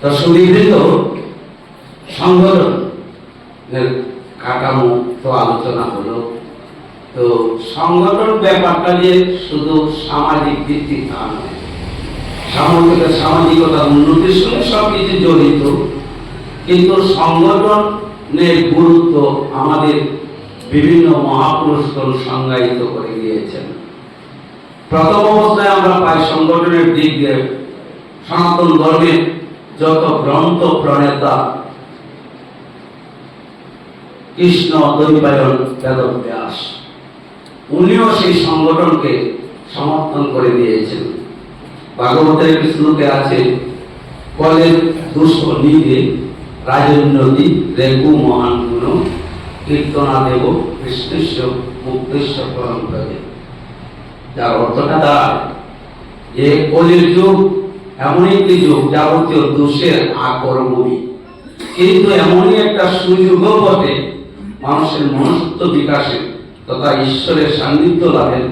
তো সুবিধৃত সংগঠন কাঠামো তো আলোচনা হলো। তো সংগঠন ব্যাপারটা যে শুধু সামাজিক ভিত্তিক তা নয় সামাজিক সামাজিকতার উন্নতির সঙ্গে সব কিছু জড়িত। কিন্তু সংগঠনের গুরুত্ব আমাদের বিভিন্ন মহাপুরুষগণ সংজ্ঞায়িত করে গিয়েছেন প্রথম অবস্থায় আমরা পাই সংগঠনের দিক দিয়ে সনাতন ধর্মের যত গ্রন্থ প্রণেতা কৃষ্ণ দৈবায়ন যাদব ব্যাস উনিও সেই সংগঠনকে সমর্থন করে দিয়েছেন। ভাগবতের কৃষ্ণকে আছে কলের দুষ্প নিধে রাজোন্নতি রেগু মহান গুণ কীর্তনা দেব কৃষ্ণেশ্ব মুক্তেশ্বর পরম্পরে যার অর্থটা দাঁড়ায়, যে কলির যুগ এমন একটি যুগ যাবতীয় দোষের আকর্মণী। কিন্তু এমনই একটা সুযোগও বটে মানুষের মনস্ত্ব বিকাশে তথা ঈশ্বরের সান্নিধ্য লাভের।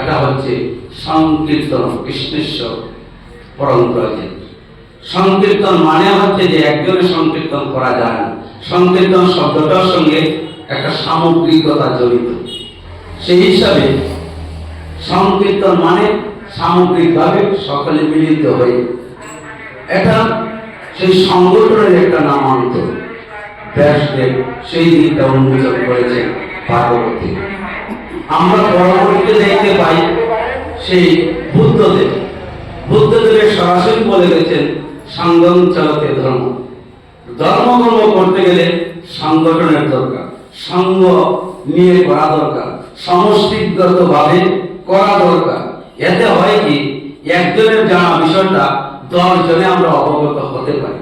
এটা হচ্ছে সংকীর্তন, কৃষ্ণেশ্বর পরম্পরাকে। সংকীর্তন মানে হচ্ছে যে একজনের সংকীর্তন করা যায় না। সংকীর্তন শব্দটার সঙ্গে একটা সামগ্রিকতা জড়িত। সেই হিসাবে সংকীর্তন মানে সামগ্রিকভাবে সকলে মিলিত হয়ে এটা সেই সংগঠনের একটা নামান্তর। ব্যাসদেব সেই দিকটা উন্মোচন করেছেন ভাগবতী আমরা পরবর্তীতে দেখতে পাই সেই বুদ্ধদেব। বুদ্ধদেবের সরাসরি বলে গেছেন সাঙ্গম চলতে ধর্ম। ধর্মকর্ম করতে গেলে সংগঠনের দরকার, সঙ্গ নিয়ে করা দরকার সমষ্টিগত ভাবে করা দরকার। এতে হয় কি, একজনের জানা বিষয়টা দশ জনে আমরা অবগত হতে পারি।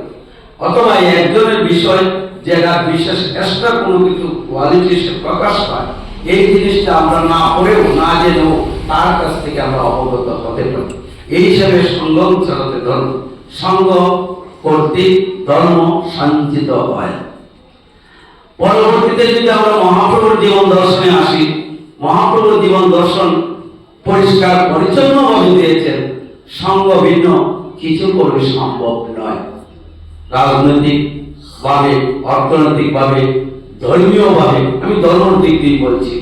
অথবা একজনের বিষয় যেটা বিশেষ এক্সট্রা কোনো কিছু কোয়ালিটি প্রকাশ পায়, এই জিনিসটা আমরা না পড়েও না জেনেও তার কাছ থেকে আমরা অবগত হতে পারি। এই হিসাবে সঙ্গম চালাতে ধর্ম, সঙ্গ কর্তৃক ধর্ম সঞ্চিত হয়। পরবর্তীতে যদি আমরা মহাপ্রভুর জীবন দর্শনে আসি, মহাপ্রভুর জীবন দর্শন পরিষ্কার পরিচ্ছন্ন ভাবে দিয়েছেন, সঙ্গ ভিন্ন, কিছু করবে সম্ভব নয়। রাজনৈতিক ভাবে অর্থনৈতিক ভাবে ধর্মীয় ভাবে আমি ধর্মের দিক দিয়ে বলছি।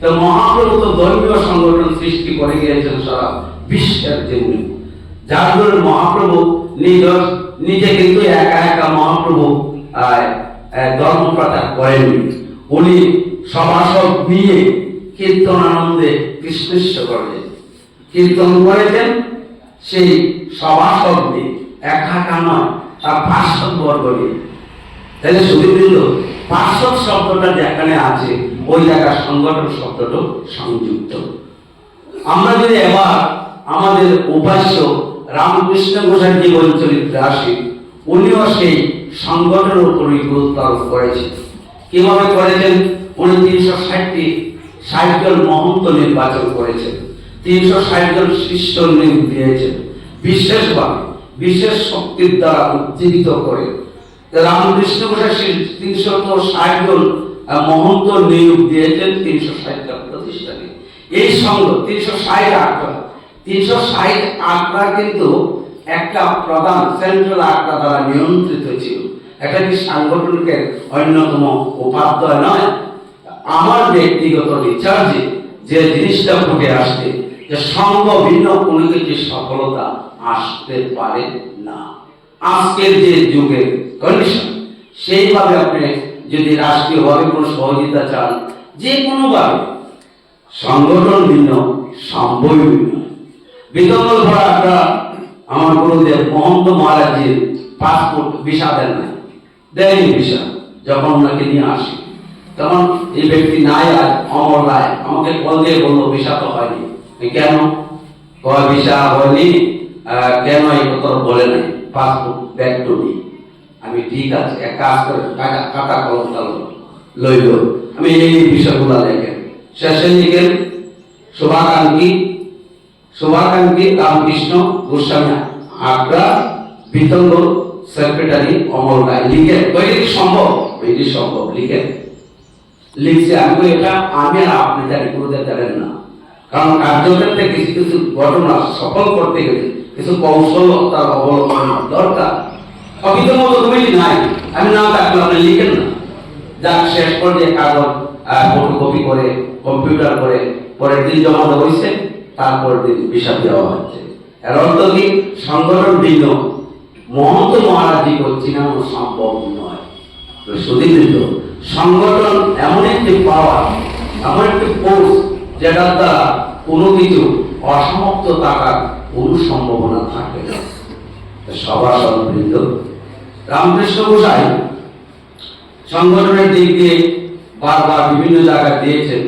তো মহাপ্রভু তো ধর্মীয় সংগঠন সৃষ্টি করে গিয়েছেন সারা বিশ্বের জন্য। যার জন্য মহাপ্রভু নিজ, নিজে কিন্তু একা একা মহাপ্রভু ধর্ম প্রচার করেননি। উনি সভাসদ নিয়ে কীর্তন আনন্দে কৃষ্ণেশ্বর করেন কীর্তন করেছেন সেই সভাসদ নিয়ে একা একা নয়, তার পাঁচশত বর্গ নিয়ে তাহলে সুবিবৃন্দ পার্শ্বদ শব্দটা যেখানে আছে, ওই জায়গার সংগঠন শব্দটা সংযুক্ত। আমরা যদি এবার আমাদের উপাস্য রামকৃষ্ণ ঘোষের জীবন চরিত্রে আসি, উনিও সেই সংগঠনের উপরই গুরুত্ব আরোপ করেছেন। কীভাবে করেছেন? উনি তিনশো ষাটটি জন মহন্ত নির্বাচন করেছেন, তিনশো ষাট জন শিষ্য নিয়োগ দিয়েছেন। বিশেষভাবে বিশেষ শক্তির দ্বারা উজ্জীবিত করে রামকৃষ্ণ ঘোষের তিনশো ষাট জন মহন্ত নিয়োগ দিয়েছেন, তিনশো ষাটটা প্রতিষ্ঠানে। এই সংঘ তিনশো ষাট আঁকড়া তিনশো ষাট আঁকড়া কিন্তু একটা প্রধান সেন্ট্রাল আঁকড়া দ্বারা নিয়ন্ত্রিত ছিল। এটা কি সাংগঠনিকের অন্যতম উপাধ্যায় নয়? আমার ব্যক্তিগত রিচার্জে যে জিনিসটা ফুটে আসছে, যে সঙ্গ ভিন্ন কোনো কিছু সফলতা আসতে পারে না। আজকের যে যুগের কন্ডিশন সেইভাবে আপনি যদি রাষ্ট্রীয়ভাবে কোনো সহযোগিতা চান, যে কোনোভাবে, সংগঠন ভিন্ন সম্ভব ভিন্ন। বিতঙ্গল ভরা একটা আমার গুরুদেব মহন্ত মহারাজের পাসপোর্ট ভিসা দেন না দেয়নি ভিসা যখন ওনাকে নিয়ে আসি। তখন এই ব্যক্তি নাই আর অমর রায় আমাকে কল দিয়ে বলল তো হয়নি। কেন? কয় ভিসা হয়নি। কেন? এই কথা বলে নাই। পাসপোর্ট ব্যাক টু মি আমি, ঠিক আছে, এক কাজ করে টাকা, খাতা কলমটা লইল আমি এই বিষয়গুলো লেখেন শেষে লিখেন শুভাকাঙ্ক্ষী শুভাকাঙ্ক্ষী রামকৃষ্ণ গোস্বামী আগ্রা বিতঙ্গ সেক্রেটারি অমর রায় ওইটি সম্ভব? ওইটি সম্ভব, লিখেন। লিখছে, আমি এটা আমি আর আপনি জানি গুরুদেব জানেন না। কারণ কার্যক্ষেত্রে কিছু কিছু ঘটনা সফল করতে গেলে কিছু কৌশলতার অবলম্বন দরকার। নাই, আমি নাম থাকলে আপনি লিখেন না। যাক, শেষ পর্যায়ে কাগজ ফটোকপি করে কম্পিউটার করে, পরের দিন জমা হয়েছে তারপর দিন দেওয়া হচ্ছে। এর অর্থ কি? সংগঠন ভিন্ন। মহন্ত মহারাজি চিনানো সম্ভব নয়। তো সংগঠন এমন একটি পাওয়ার এমন একটি ফোর্স যেটার দ্বারা কোনো কিছু অসমাপ্ত থাকার কোনো সম্ভাবনা থাকে না। সবার সম্পৃক্ত রামকৃষ্ণ গোসাই সংগঠনের দিক দিয়ে বারবার বিভিন্ন জায়গায় দিয়েছেন।